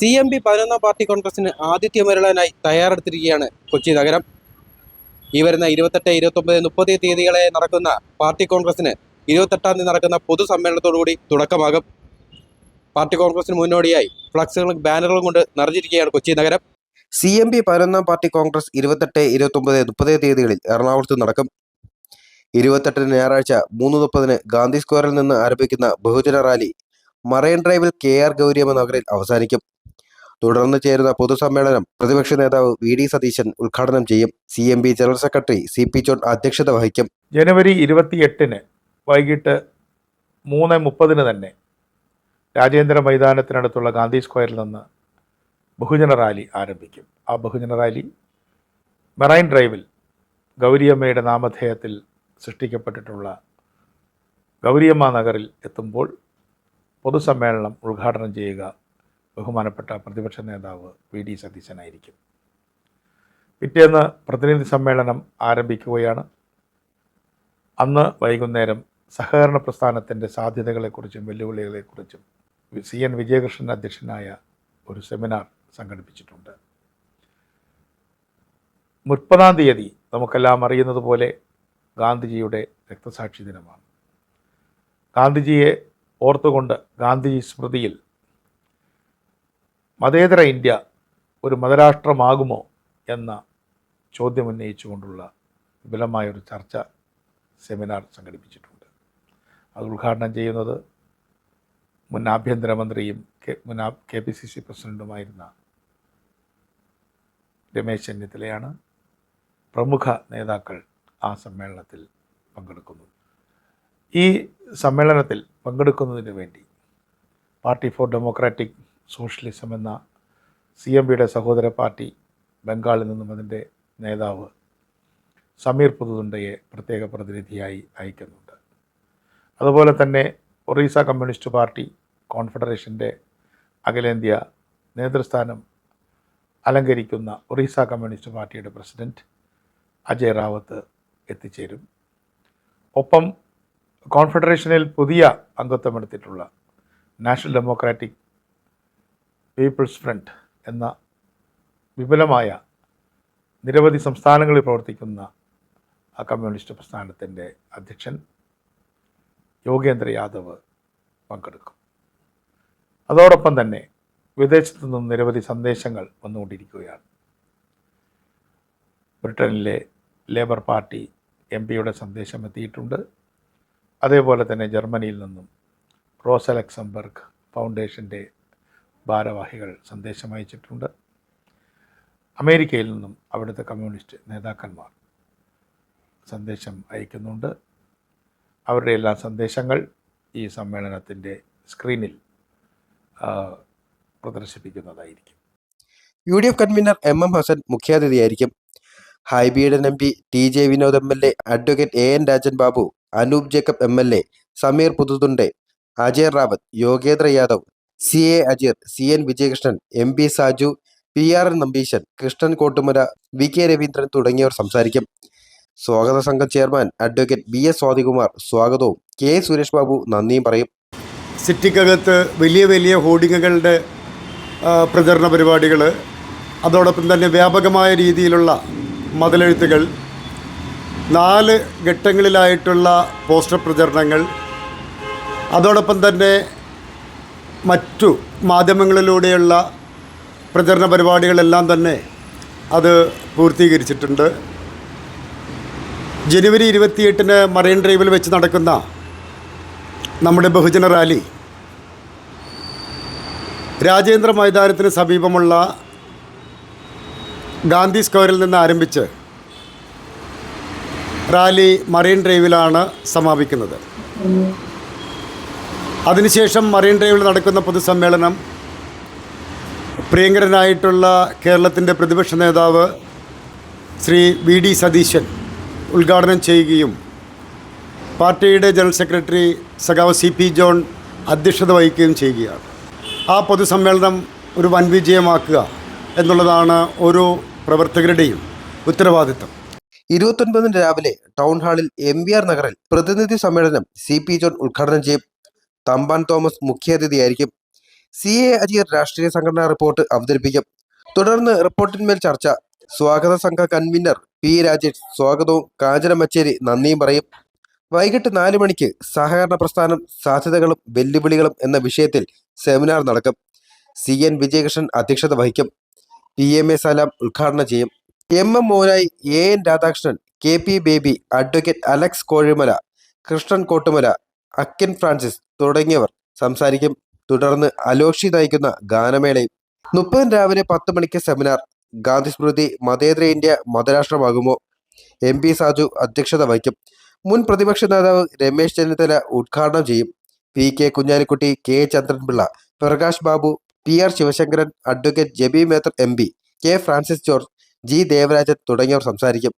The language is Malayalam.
സി എം പി പതിനൊന്നാം പാർട്ടി കോൺഗ്രസിന് ആതിഥ്യമരുളാനായി തയ്യാറെടുത്തിരിക്കുകയാണ് കൊച്ചി നഗരം. ഈ വരുന്ന ഇരുപത്തെട്ട് ഇരുപത്തൊമ്പത് മുപ്പത് തീയതികളെ നടക്കുന്ന പാർട്ടി കോൺഗ്രസിന് ഇരുപത്തെട്ടാം തീയതി നടക്കുന്ന പൊതുസമ്മേളനത്തോടുകൂടി തുടക്കമാകും. പാർട്ടി കോൺഗ്രസിന് മുന്നോടിയായി ഫ്ലക്സുകളും ബാനറുകളും കൊണ്ട് നിറഞ്ഞിരിക്കുകയാണ് കൊച്ചി നഗരം. സി എം പി പതിനൊന്നാം പാർട്ടി കോൺഗ്രസ് ഇരുപത്തെട്ട് ഇരുപത്തൊമ്പത് മുപ്പത് തീയതികളിൽ എറണാകുളത്ത് നടക്കും. ഇരുപത്തെട്ടിന് ഞായറാഴ്ച മൂന്ന് മുപ്പതിന് ഗാന്ധി സ്ക്വയറിൽ നിന്ന് ആരംഭിക്കുന്ന ബഹുജന റാലി മറൈൻ ഡ്രൈവിൽ കെ ആർ ഗൗരിയമ്മ നഗറിൽ അവസാനിക്കും. തുടർന്ന് ചേരുന്ന പൊതുസമ്മേളനം പ്രതിപക്ഷ നേതാവ് വി ഡി സതീശൻ ഉദ്ഘാടനം ചെയ്യും. C M P general secretary C P John അധ്യക്ഷത വഹിക്കും. ജനുവരി ഇരുപത്തിയെട്ടിന് വൈകിട്ട് മൂന്ന് മുപ്പതിന് തന്നെ രാജേന്ദ്ര മൈതാനത്തിനടുത്തുള്ള ഗാന്ധി സ്ക്വയറിൽ നിന്ന് ബഹുജന റാലി ആരംഭിക്കും. ആ ബഹുജന റാലി മെറൈൻ ഡ്രൈവിൽ ഗൗരിയമ്മയുടെ നാമധേയത്തിൽ സൃഷ്ടിക്കപ്പെട്ടിട്ടുള്ള ഗൗരിയമ്മ നഗറിൽ എത്തുമ്പോൾ പൊതുസമ്മേളനം ഉദ്ഘാടനം ചെയ്യുക ബഹുമാനപ്പെട്ട പ്രതിപക്ഷ നേതാവ് വി ഡി സതീശനായിരിക്കും. പിറ്റേന്ന് പ്രതിനിധി സമ്മേളനം ആരംഭിക്കുകയാണ്. അന്ന് വൈകുന്നേരം സഹകരണ പ്രസ്ഥാനത്തിന്റെ സാധ്യതകളെക്കുറിച്ചും വെല്ലുവിളികളെക്കുറിച്ചും സി എൻ വിജയകൃഷ്ണൻ അധ്യക്ഷനായ ഒരു സെമിനാർ സംഘടിപ്പിച്ചിട്ടുണ്ട്. മുപ്പതാം തീയതി നമുക്കെല്ലാം അറിയുന്നത് പോലെ ഗാന്ധിജിയുടെ രക്തസാക്ഷി ദിനമാണ്. ഗാന്ധിജിയെ ഓർത്തുകൊണ്ട് ഗാന്ധിജി സ്മൃതിയിൽ മതേതര ഇന്ത്യ ഒരു മതരാഷ്ട്രമാകുമോ എന്ന ചോദ്യം ഉന്നയിച്ചുകൊണ്ടുള്ള വിപുലമായൊരു ചർച്ച സെമിനാർ സംഘടിപ്പിച്ചിട്ടുണ്ട്. അത് ഉദ്ഘാടനം ചെയ്യുന്നത് മുൻ ആഭ്യന്തരമന്ത്രിയും കെ മുൻ കെ പി സി സി പ്രസിഡന്റുമായിരുന്ന രമേശ് ചെന്നിത്തലയാണ് പ്രമുഖ നേതാക്കൾ ആ സമ്മേളനത്തിൽ പങ്കെടുക്കുന്നു ഈ സമ്മേളനത്തിൽ പങ്കെടുക്കുന്നതിന് വേണ്ടി പാർട്ടി ഫോർ ഡെമോക്രാറ്റിക് സോഷ്യലിസം എന്ന സി എം പിയുടെ സഹോദര പാർട്ടി ബംഗാളിൽ നിന്നും അതിന്റെ നേതാവ് സമീർ പുതുതുണ്ടയെ പ്രത്യേക പ്രതിനിധിയായി അയക്കുന്നുണ്ട്. അതുപോലെ തന്നെ ഒറീസ കമ്മ്യൂണിസ്റ്റ് പാർട്ടി കോൺഫെഡറേഷന്റെ അഖിലേന്ത്യാ നേതൃസ്ഥാനം അലങ്കരിക്കുന്ന ഒറീസ കമ്മ്യൂണിസ്റ്റ് പാർട്ടിയുടെ പ്രസിഡന്റ് അജയ് റാവത്ത് എത്തിച്ചേരും. ഒപ്പം കോൺഫെഡറേഷനിൽ പുതിയ അംഗത്വമെടുത്തിട്ടുള്ള നാഷണൽ ഡെമോക്രാറ്റിക് പീപ്പിൾസ് ഫ്രണ്ട് എന്ന വിപുലമായ നിരവധി സംസ്ഥാനങ്ങളിൽ പ്രവർത്തിക്കുന്ന ആ കമ്മ്യൂണിസ്റ്റ് പ്രസ്ഥാനത്തിന്റെ അധ്യക്ഷൻ യോഗേന്ദ്ര യാദവ് പങ്കെടുക്കും. അതോടൊപ്പം തന്നെ വിദേശത്തു നിന്നും നിരവധി സന്ദേശങ്ങൾ വന്നുകൊണ്ടിരിക്കുകയാണ്. ബ്രിട്ടനിലെ ലേബർ പാർട്ടി എം പിയുടെ സന്ദേശം എത്തിയിട്ടുണ്ട്. അതേപോലെ തന്നെ ജർമ്മനിയിൽ നിന്നും റോസ് അലക്സംബർഗ് ഫൗണ്ടേഷന്റെ ഭാരവാഹികൾ സന്ദേശം അയച്ചിട്ടുണ്ട്. അമേരിക്കയിൽ നിന്നും അവിടുത്തെ കമ്മ്യൂണിസ്റ്റ് നേതാക്കന്മാർ സന്ദേശം അയക്കുന്നുണ്ട്. അവരുടെ എല്ലാ സന്ദേശങ്ങൾ ഈ സമ്മേളനത്തിന്റെ സ്ക്രീനിൽ പ്രദർശിപ്പിക്കുന്നതായിരിക്കും. U D F convener M M Hasan മുഖ്യാതിഥിയായിരിക്കും. ഹൈബിയുടെ M P T J Vinod M L A advocate A N Rajan Babu Anoop Jacob M L A Sameer പുതുതുണ്ടെ Ajay Rawat Yogendra Yadav C A Ajeer C N Vijayakrishnan M P Saju P R N Nampeesan Krishnan Kottumura V K Raveendran തുടങ്ങിയവർ സംസാരിക്കും. സ്വാഗത സംഘം chairman advocate B S Swathikumar സ്വാഗതവും. കെ സുരേഷ് ബാബു നന്ദിയും പറയും. സിറ്റിക്കകത്ത് വലിയ വലിയ ഹോർഡിങ്ങുകളുടെ പ്രചരണ പരിപാടികൾ അതോടൊപ്പം തന്നെ വ്യാപകമായ രീതിയിലുള്ള മതിലെഴുത്തുകൾ നാല് ഘട്ടങ്ങളിലായിട്ടുള്ള പോസ്റ്റർ പ്രചരണങ്ങൾ അതോടൊപ്പം തന്നെ മറ്റു മാധ്യമങ്ങളിലൂടെയുള്ള പ്രചരണ പരിപാടികളെല്ലാം തന്നെ അത് പൂർത്തീകരിച്ചിട്ടുണ്ട്. ജനുവരി ഇരുപത്തിയെട്ടിന് മറൈൻ ഡ്രൈവിൽ വെച്ച് നടക്കുന്ന നമ്മുടെ ബഹുജന റാലി രാജേന്ദ്ര മൈതാനത്തിന് സമീപമുള്ള ഗാന്ധി സ്ക്വയറിൽ നിന്ന് ആരംഭിച്ച് റാലി മറൈൻ ഡ്രൈവിലാണ് സമാപിക്കുന്നത്. അതിനുശേഷം മറീൻ ഡ്രൈവിൽ നടക്കുന്ന പൊതുസമ്മേളനം പ്രിയങ്കരനായിട്ടുള്ള കേരളത്തിന്റെ പ്രതിപക്ഷ നേതാവ് ശ്രീ വി ഡി സതീശൻ ഉദ്ഘാടനം ചെയ്യുകയും പാർട്ടിയുടെ ജനറൽ സെക്രട്ടറി സഖാവ് സി പി ജോൺ അധ്യക്ഷത വഹിക്കുകയും ചെയ്യുകയാണ്. ആ പൊതുസമ്മേളനം ഒരു വൻ വിജയമാക്കുക എന്നുള്ളതാണ് ഓരോ പ്രവർത്തകരുടെയും ഉത്തരവാദിത്തം ഇരുപത്തൊൻപതിന് രാവിലെ ടൗൺ ഹാളിൽ എം വി ആർ നഗറിൽ പ്രതിനിധി സമ്മേളനം സി പി ജോൺ ഉദ്ഘാടനം ചെയ്യും. തമ്പാൻ തോമസ് മുഖ്യാതിഥിയായിരിക്കും. സി എ അജിയർ രാഷ്ട്രീയ സംഘടനാ റിപ്പോർട്ട് അവതരിപ്പിക്കും. തുടർന്ന് റിപ്പോർട്ടിന്മേൽ ചർച്ച. സ്വാഗത സംഘ കൺവീനർ പി രാജേഷ് സ്വാഗതവും കാഞ്ചന മച്ചേരി നന്ദിയും പറയും. വൈകിട്ട് നാല് മണിക്ക് സഹകരണ പ്രസ്ഥാനം സാധ്യതകളും വെല്ലുവിളികളും എന്ന വിഷയത്തിൽ സെമിനാർ നടക്കും. സി എൻ വിജയകൃഷ്ണൻ അധ്യക്ഷത വഹിക്കും. പി എം എ സലാം ഉദ്ഘാടനം ചെയ്യും. M M Monayi A N Radhakrishnan K P Baby advocate Alex Kozhimala Krishnan Kottumala Akkan Francis തുടങ്ങിയവർ സംസാരിക്കും. തുടർന്ന് അലോഷി നയിക്കുന്ന ഗാനമേളയും മുപ്പതിന് രാവിലെ പത്ത് മണിക്ക് സെമിനാർ. ഗാന്ധി സ്മൃതി മതേതര ഇന്ത്യ മതരാഷ്ട്രമാകുമോ? എം പി സാജു അധ്യക്ഷത വഹിക്കും. മുൻ പ്രതിപക്ഷ നേതാവ് രമേശ് ചെന്നിത്തല ഉദ്ഘാടനം ചെയ്യും. P K Kunhalikutty K Chandranpillai Prakash Babu P R Sivasankaran advocate Jebi Mather M P K Francis George G Devarajan തുടങ്ങിയവർ സംസാരിക്കും.